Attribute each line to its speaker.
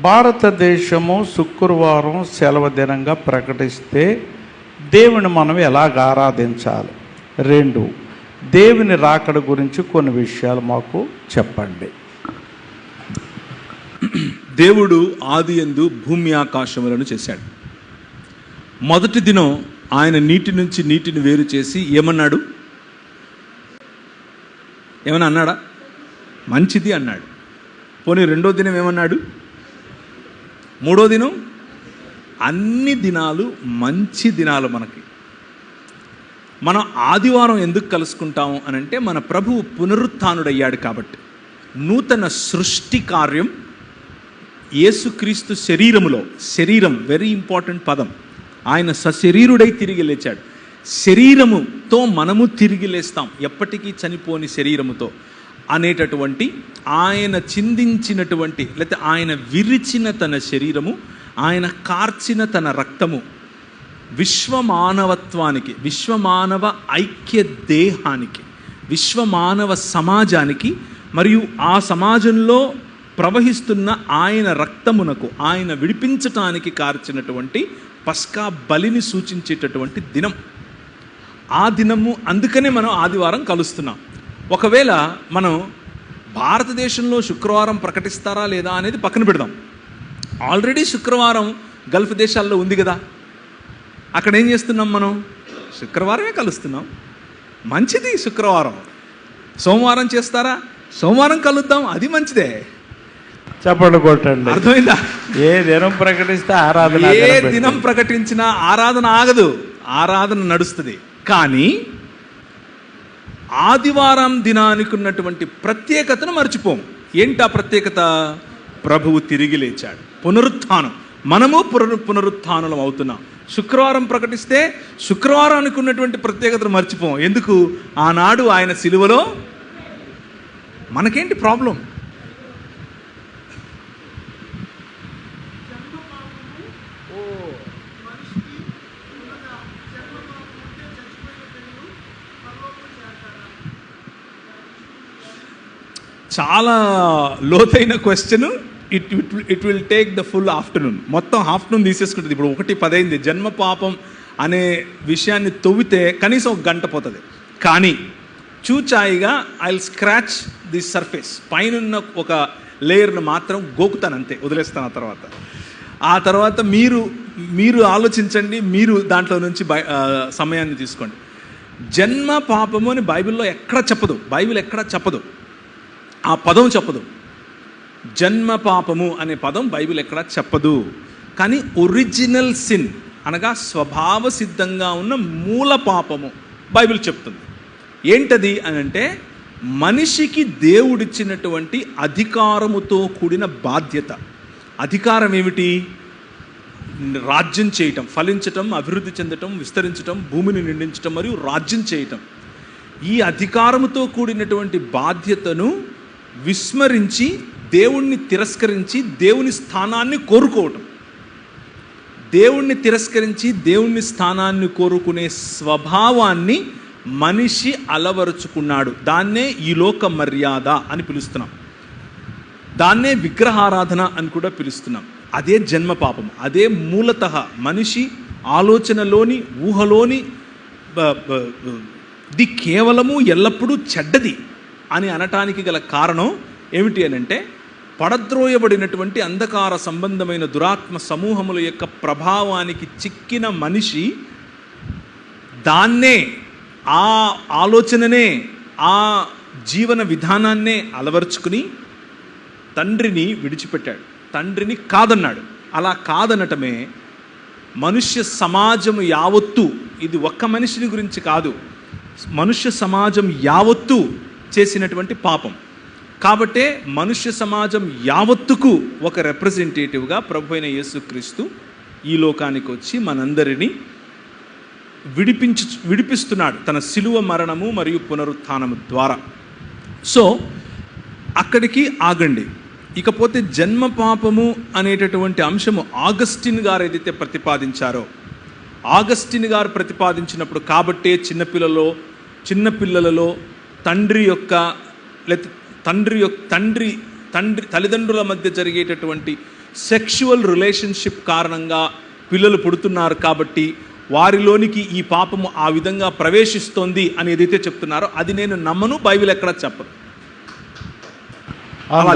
Speaker 1: భారతదేశము శుక్రవారం సెలవు దినంగా ప్రకటిస్తే దేవుని మనం ఎలాగ ఆరాధించాలి? రెండు దేవుని రాకడ గురించి కొన్ని విషయాలు మాకు చెప్పండి.
Speaker 2: దేవుడు ఆది ఎందు భూమి ఆకాశములను చేశాడు. మొదటి దినం ఆయన నీటి నుంచి నీటిని వేరు చేసి ఏమన్నాడు? ఏమన్నా అన్నాడా? మంచిది అన్నాడు. పోనీ రెండో దినం ఏమన్నాడు? మూడో దినం? అన్ని దినాలు మంచి దినాలు మనకి. మనం ఆదివారం ఎందుకు కలుసుకుంటాము అని అంటే మన ప్రభువు పునరుత్డయ్యాడు కాబట్టి. నూతన సృష్టి కార్యం యేసుక్రీస్తు శరీరములో శరీరం వెరీ ఇంపార్టెంట్ పదం. ఆయన సశరీరుడై తిరిగి లేచాడు. శరీరముతో మనము తిరిగి లేస్తాం. ఎప్పటికీ చనిపోని శరీరముతో. అనేటటువంటి ఆయన చిందించినటువంటి లేకపోతే ఆయన విరిచిన తన శరీరము ఆయన కార్చిన తన రక్తము విశ్వమానవత్వానికి విశ్వమానవ ఐక్య దేహానికి విశ్వమానవ సమాజానికి మరియు ఆ సమాజంలో ప్రవహిస్తున్న ఆయన రక్తమునకు ఆయన విడిపించటానికి కార్చినటువంటి పస్కా బలిని సూచించేటటువంటి దినం. ఆ దినము అందుకనే మనం ఆదివారం కలుస్తున్నాం. ఒకవేళ మనం భారతదేశంలో శుక్రవారం ప్రకటిస్తారా లేదా అనేది పక్కన పెడదాం. ఆల్రెడీ శుక్రవారం గల్ఫ్ దేశాల్లో ఉంది కదా. అక్కడ ఏం చేస్తున్నాం మనం? శుక్రవారమే కలుస్తున్నాం. మంచిది శుక్రవారం. సోమవారం చేస్తారా? సోమవారం కలుద్దాం అది మంచిదే.
Speaker 1: చెప్పండి కొట్టండి.
Speaker 2: అర్థమైందా?
Speaker 1: ఏ దినం ప్రకటిస్తే ఆరాధన
Speaker 2: ఏ
Speaker 1: దినం
Speaker 2: ప్రకటించినా ఆరాధన ఆగదు. ఆరాధన నడుస్తుంది. కానీ ఆదివారం దినానికి ఉన్నటువంటి ప్రత్యేకతను మర్చిపోం ఆ ప్రత్యేకత? ప్రభువు తిరిగి లేచాడు. పునరుత్థానం. మనము పునరు పునరుత్థానులం అవుతున్నాం. శుక్రవారం ప్రకటిస్తే శుక్రవారానికి ఉన్నటువంటి ప్రత్యేకతను మర్చిపోం ఎందుకు? ఆనాడు ఆయన సిలువలో మనకేంటి ప్రాబ్లం? చాలా లోతైన question it it will take the full afternoon మొత్తం ఆఫ్టర్నూన్ తీసేసుకుంటుంది. ఇప్పుడు ఒకటి పదైంది. జన్మ పాపం అనే విషయాన్ని తవ్వితే కనీసం ఒక గంట పోతుంది. కానీ చూచాయిగా ఐ స్క్రాచ్ ది సర్ఫేస్ పైన ఒక లేయర్ను మాత్రం గోకుతాను అంతే. వదిలేస్తాను ఆ తర్వాత. ఆ తర్వాత మీరు మీరు ఆలోచించండి. మీరు దాంట్లో నుంచి సమయాన్ని తీసుకోండి. జన్మ పాపము అని బైబిల్లో ఎక్కడ చెప్పదు. బైబిల్ ఎక్కడ చెప్పదు. ఆ పదం చెప్పదు. జన్మ పాపము అనే పదం బైబిల్ ఎక్కడ చెప్పదు. కానీ ఒరిజినల్ సిన్ అనగా స్వభావ సిద్ధంగా ఉన్న మూల పాపము బైబిల్ చెప్తుంది. ఏంటది అని అంటే మనిషికి దేవుడిచ్చినటువంటి అధికారముతో కూడిన బాధ్యత. అధికారం ఏమిటి? రాజ్యం చేయటం ఫలించటం అభివృద్ధి చెందటం విస్తరించటం భూమిని నిండించటం మరియు రాజ్యం చేయటం. ఈ అధికారముతో కూడినటువంటి బాధ్యతను విస్మరించి దేవుణ్ణి తిరస్కరించి దేవుని స్థానాన్ని కోరుకోవటం. దేవుణ్ణి తిరస్కరించి దేవుని స్థానాన్ని కోరుకునే స్వభావాన్ని మనిషి అలవరుచుకున్నాడు. దాన్నే ఈ లోక మర్యాద అని పిలుస్తున్నాం. దాన్నే విగ్రహారాధన అని కూడా పిలుస్తున్నాం. అదే జన్మ పాపం. అదే మూలత మనిషి ఆలోచనలోని ఊహలోని ఇది కేవలము ఎల్లప్పుడూ చెడ్డది. అని అనటానికి గల కారణం ఏమిటి అని అంటే పడద్రోయబడినటువంటి అంధకార సంబంధమైన దురాత్మ సమూహముల యొక్క ప్రభావానికి చిక్కిన మనిషి దాన్నే ఆ ఆలోచననే ఆ జీవన విధానాన్నే అలవర్చుకుని తండ్రిని విడిచిపెట్టాడు. తండ్రిని కాదన్నాడు. అలా కాదనటమే మనుష్య సమాజం యావత్తు ఇది ఒక్క మనిషిని గురించి కాదు. మనుష్య సమాజం యావత్తు చేసినటువంటి పాపం. కాబట్టే మనుష్య సమాజం యావత్తుకు ఒక రిప్రజెంటేటివ్గా ప్రభు అయిన యేసుక్రీస్తు ఈ లోకానికి వచ్చి మనందరినీ విడిపించు విడిపిస్తున్నాడు తన శిలువ మరణము మరియు పునరుత్థానము ద్వారా. సో అక్కడికి ఆగండి. ఇకపోతే జన్మ పాపము అనేటటువంటి అంశము ఆగస్టిన్ గారు ఏదైతే ప్రతిపాదించారో ఆగస్టిన్ గారు ప్రతిపాదించినప్పుడు కాబట్టే చిన్నపిల్లలో చిన్నపిల్లలలో తండ్రి యొక్క లేకపోతే తండ్రి యొక్క తండ్రి తండ్రి తల్లిదండ్రుల మధ్య జరిగేటటువంటి సెక్షువల్ రిలేషన్షిప్ కారణంగా పిల్లలు పుడుతున్నారు కాబట్టి వారిలోనికి ఈ పాపము ఆ విధంగా ప్రవేశిస్తోంది అని ఏదైతే చెప్తున్నారో అది నేను నమ్మను బైబిల్ ఎక్కడ చెప్పదు అలా.